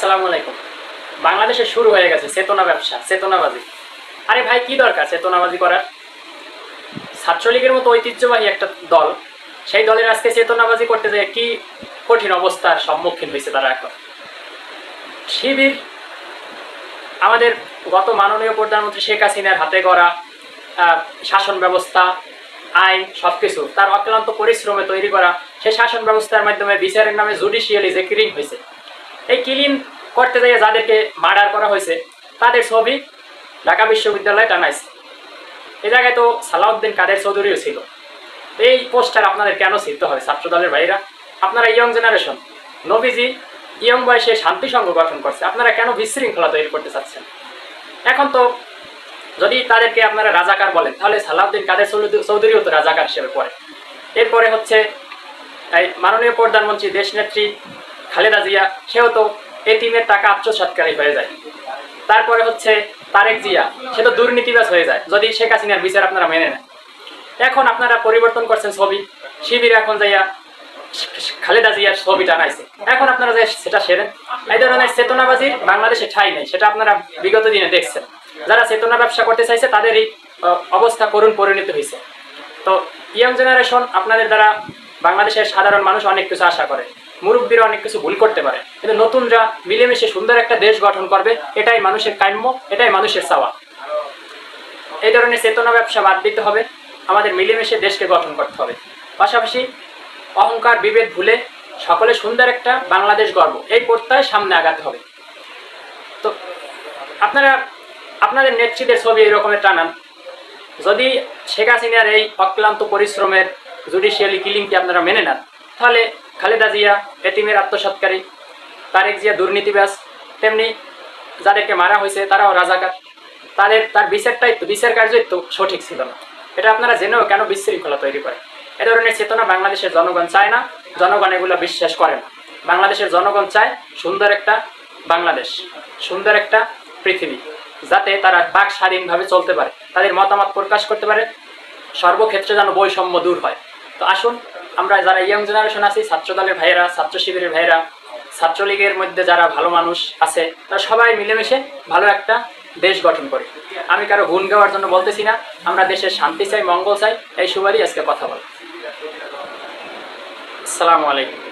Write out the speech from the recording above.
আসসালামু আলাইকুম। বাংলাদেশে শুরু হয়ে গেছে চেতনা ব্যবসা চেতনাবাজি। আরে ভাই কি দরকার চেতনাবাজি করার? ছাত্রলীগের মতো ঐতিহ্যবাহী একটা দল সেই দলের আজকে চেতনাবাজি করতে যায় কি কঠিন অবস্থার সম্মুখীন হয়েছে তারা এখন? শিবির আমাদের গত মাননীয় প্রধানমন্ত্রী শেখ হাসিনার হাতে আহ, শাসন ব্যবস্থা আইন সবকিছু তার অক্লান্ত পরিশ্রমে তৈরি করা সেই শাসন ব্যবস্থার মাধ্যমে বিচারের নামে জুডিশিয়ালি যে কিলিং হয়েছে এই কিলিং করতে যাইয়ে যাদেরকে মার্ডার করা হয়েছে, তাদের ছবি ঢাকা বিশ্ববিদ্যালয়ে টানাইছে। এই জায়গায় তো সালাউদ্দিন কাদের চৌধুরীও ছিল। এই পোস্টার আপনাদের কেন সিদ্ধ হবে ছাত্র দলের ভাইরা আপনারা ইয়ং জেনারেশন নবীজি ইয়ং বয়সে শান্তি সংঘ গঠন করছে, আপনারা কেন বিশৃঙ্খলা তৈরি করতে চাচ্ছেন? এখন তো যদি তাদেরকে আপনারা রাজাকার বলেন, তাহলে সালাউদ্দিন কাদের চৌধুরী- চৌধুরীও তো রাজাকার হিসেবে পড়ে। এরপরে হচ্ছে মাননীয় প্রধানমন্ত্রী, দেশনেত্রী খালেদা জিয়া, সেও তো এটিমের টাকা আত্মসাৎকারী হয়ে যায়। তারপরে হচ্ছে তারেক জিয়া, সে তো দুর্নীতিবাজ হয়ে যায়, যদি শেখ হাসিনার বিচার আপনারা মেনে নেন। এখন আপনারা পরিবর্তন করছেন ছবি, শিবির এখন যাইয়া খালেদা জিয়ার ছবি টানাইছে। এখন আপনারা যে সেটা সেরেন। এই ধরনের চেতনাবাজির বাংলাদেশে ঠাই নেই, সেটা আপনারা বিগত দিনে দেখছেন। যারা চেতনা ব্যবসা করতে চাইছে, তাদের এই অবস্থা করুণ পরিণত হয়েছে তো ইয়ং জেনারেশন আপনাদের দ্বারা বাংলাদেশের সাধারণ মানুষ অনেক কিছু আশা করে। মুরব্বীরা অনেক কিছু ভুল করতে পারে। কিন্তু নতুনরা মিলেমিশে সুন্দর একটা দেশ গঠন করবে, এটাই মানুষের কাম্য, এটাই মানুষের চাওয়া। এই ধরনের চেতনা ব্যবসা বাদ দিতে হবে, আমাদের মিলেমিশে দেশকে গঠন করতে হবে। পাশাপাশি অহংকার, বিভেদ ভুলে সকলে সুন্দর একটা বাংলাদেশ গর্ব এই প্রত্যয় সামনে আগাতে হবে। তো আপনারা, আপনাদের নেত্রীদের ছবি এই রকমের টানান। যদি শেখ হাসিনার এই অক্লান্ত পরিশ্রমের জুডিশিয়ালি কিলিংকে আপনারা মেনে নেন, তাহলে খালেদা জিয়া, এতিমের আত্মসৎকারী, তারেক জিয়া দুর্নীতিবাজ, তেমনি যাদেরকে মারা হয়েছে তারাও রাজাকার। তাদের, তার বিচারটাই তো বিচার কার্যই তো সঠিক ছিল না। এটা আপনারা জেনেও কেন বিশৃঙ্খলা তৈরি করে? এ ধরনের চেতনা বাংলাদেশের জনগণ চায় না, জনগণ এগুলো বিশ্বাস করে না। বাংলাদেশের জনগণ চায় সুন্দর একটা বাংলাদেশ, সুন্দর একটা পৃথিবী, যাতে তারা বাক স্বাধীনভাবে চলতে পারে, তাদের মতামত প্রকাশ করতে পারে, সর্বক্ষেত্রে যেন বৈষম্য দূর হয়। তো আসুন আমরা যারা ইয়াং জেনারেশন আছি ছাত্র দলের ভাইয়েরা ছাত্র শিবিরের ভাইয়েরা, ছাত্রলীগের মধ্যে যারা ভালো মানুষ আছে, তারা সবাই মিলেমিশে ভালো একটা দেশ গঠন করে। আমি কারও গুণ গাওয়ার জন্য বলতেছি না, আমরা দেশের শান্তি চাই, মঙ্গল চাই, এই সবারই আজকে কথা বল আসসালামু আলাইকুম।